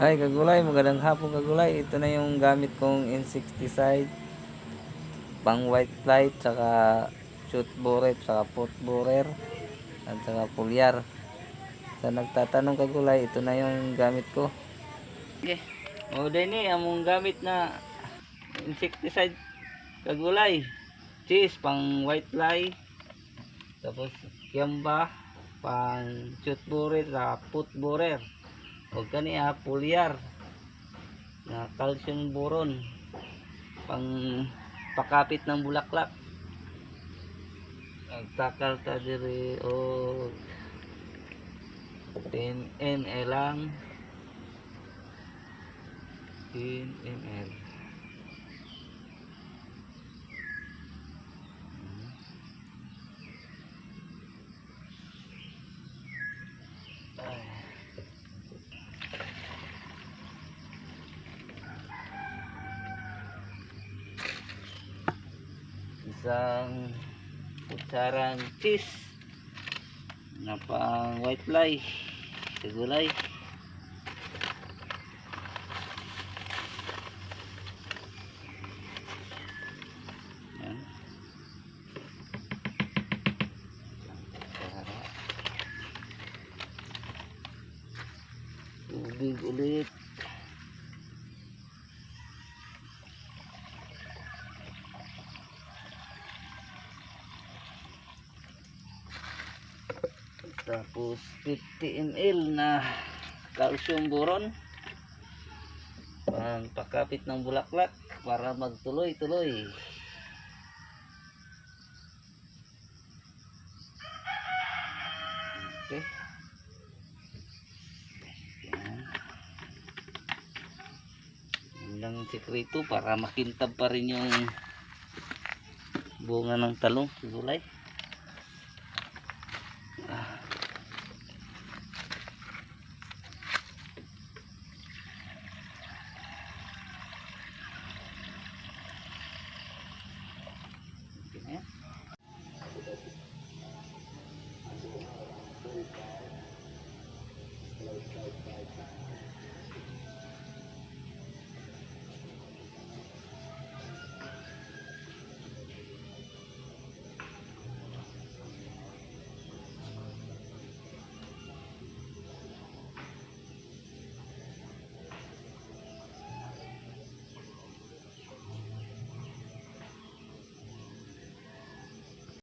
Hi kagulay, magandang hapon kagulay. Ito na yung gamit kong insecticide. Pang white fly, tsaka shoot borer, tsaka pot borer, at tsaka pulyar. Sa nagtatanong kagulay, ito na yung gamit ko. Okay. O din eh, among gamit na insecticide kagulay. Cheese, pang white fly. Tapos yamba, pang shoot borer, tsaka pot borer. Huwag kani ah, pulyar. Na calcium boron pang pakapit ng bulaklak. Nagtakal ta diri o 10 ml lang 10 ml isang kutsarang cheese na pang white fly sa gulay. Yan tubig ulit tapos 50 ml na calcium boron. Pang pakapit ng bulaklak para magtuloy-tuloy. Okay. Lang para makintab pa rin yung bunga ng talong gulay